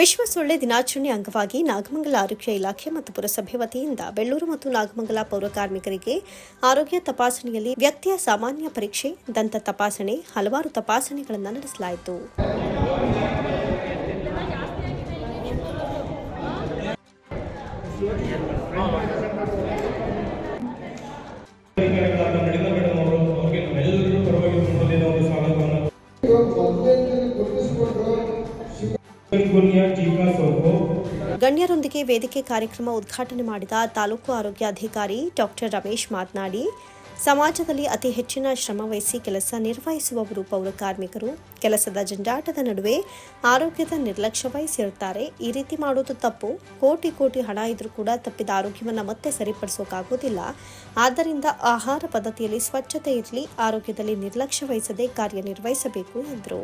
ವಿಶ್ವ ಸೊಳ್ಳೆ ದಿನಾಚರಣೆ ಅಂಗವಾಗಿ ನಾಗಮಂಗಲ ಆರೋಗ್ಯ ಇಲಾಖೆ ಮತ್ತು ಪುರಸಭೆ ವತಿಯಿಂದ ಬೆಳ್ಳೂರು ಮತ್ತು ನಾಗಮಂಗಲ ಪೌರ ಕಾರ್ಮಿಕರಿಗೆ ಆರೋಗ್ಯ ತಪಾಸಣೆಯಲ್ಲಿ ವ್ಯಕ್ತಿಯ ಸಾಮಾನ್ಯ ಪರೀಕ್ಷೆ ದಂತ ತಪಾಸಣೆ ಹಲವಾರು ತಪಾಸಣೆಗಳನ್ನು ನಡೆಸಲಾಯಿತು ಗಣ್ಯರೊಂದಿಗೆ ವೇದಿಕೆ ಕಾರ್ಯಕ್ರಮ ಉದ್ಘಾಟನೆ ಮಾಡಿದ ತಾಲೂಕು ಆರೋಗ್ಯಾಧಿಕಾರಿ ಡಾಕ್ಟರ್ ರಮೇಶ್ ಮಾತನಾಡಿ ಸಮಾಜದಲ್ಲಿ ಅತಿ ಹೆಚ್ಚಿನ ಶ್ರಮ ವಹಿಸಿ ಕೆಲಸ ನಿರ್ವಹಿಸುವವರು ಪೌರ ಕಾರ್ಮಿಕರು. ಕೆಲಸದ ಜಂಜಾಟದ ನಡುವೆ ಆರೋಗ್ಯದ ನಿರ್ಲಕ್ಷ್ಯ ವಹಿಸಿರುತ್ತಾರೆ. ಈ ರೀತಿ ಮಾಡುವುದು ತಪ್ಪು. ಕೋಟಿ ಕೋಟಿ ಹಣ ಇದ್ರೂ ಕೂಡ ತಪ್ಪಿದ ಆರೋಗ್ಯವನ್ನು ಮತ್ತೆ ಸರಿಪಡಿಸೋಕಾಗುವುದಿಲ್ಲ ಆದ್ದರಿಂದ ಆಹಾರ ಪದ್ಧತಿಯಲ್ಲಿ ಸ್ವಚ್ಛತೆ ಇರಲಿ ಆರೋಗ್ಯದಲ್ಲಿ ನಿರ್ಲಕ್ಷ್ಯ ವಹಿಸದೆ ಕಾರ್ಯನಿರ್ವಹಿಸಬೇಕು ಎಂದರು.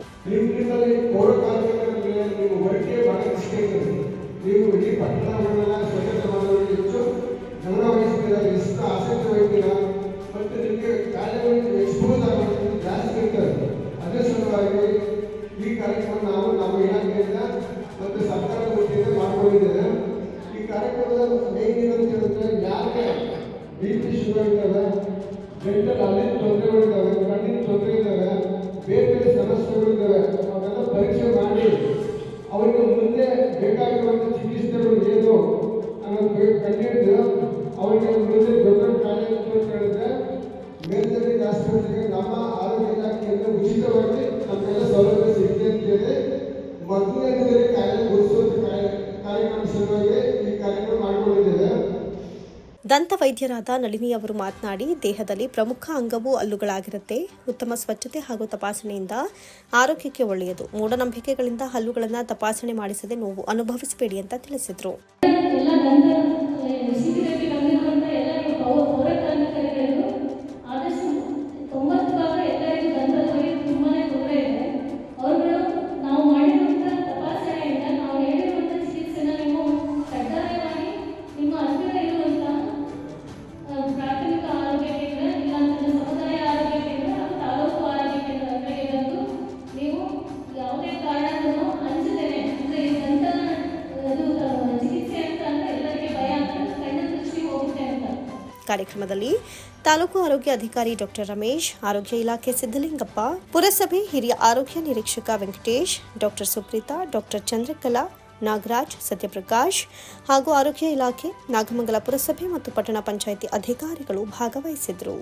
బీపీ షుగర్ కదా? మెంటల్ అనేది తొందరగా కదా కన్నీ తొందరగా ದಂತ ವೈದ್ಯರಾದ ನಳಿನಿ ಅವರು ಮಾತನಾಡಿ, ದೇಹದಲ್ಲಿ ಪ್ರಮುಖ ಅಂಗವು ಹಲ್ಲುಗಳಾಗಿರುತ್ತೆ. ಉತ್ತಮ ಸ್ವಚ್ಛತೆ ಹಾಗೂ ತಪಾಸಣೆಯಿಂದ ಆರೋಗ್ಯಕ್ಕೆ ಒಳ್ಳೆಯದು. ಮೂಢನಂಬಿಕೆಗಳಿಂದ ಹಲ್ಲುಗಳನ್ನು ತಪಾಸಣೆ ಮಾಡಿಸದೆ ನೋವು ಅನುಭವಿಸಬೇಡಿ ಅಂತ ತಿಳಿಸಿದರು. ಕಾರ್ಯಕ್ರಮದಲ್ಲಿ ತಾಲೂಕು ಆರೋಗ್ಯ ಅಧಿಕಾರಿ ಡಾಕ್ಟರ್ ರಮೇಶ್, ಆರೋಗ್ಯ ಇಲಾಖೆ ಸಿದ್ದಲಿಂಗಪ್ಪ ಪುರಸಭೆ ಹಿರಿಯ ಆರೋಗ್ಯ ನಿರೀಕ್ಷಕ ವೆಂಕಟೇಶ್, ಡಾಕ್ಟರ್ ಸುಪ್ರೀತಾ, ಡಾಕ್ಟರ್ ಚಂದ್ರಕಲಾ, ನಾಗರಾಜ್, ಸತ್ಯಪ್ರಕಾಶ್ ಹಾಗೂ ಆರೋಗ್ಯ ಇಲಾಖೆ, ನಾಗಮಂಗಲ ಪುರಸಭೆ ಮತ್ತು ಪಟ್ಟಣ ಪಂಚಾಯಿತಿ ಅಧಿಕಾರಿಗಳು ಭಾಗವಹಿಸಿದ್ರು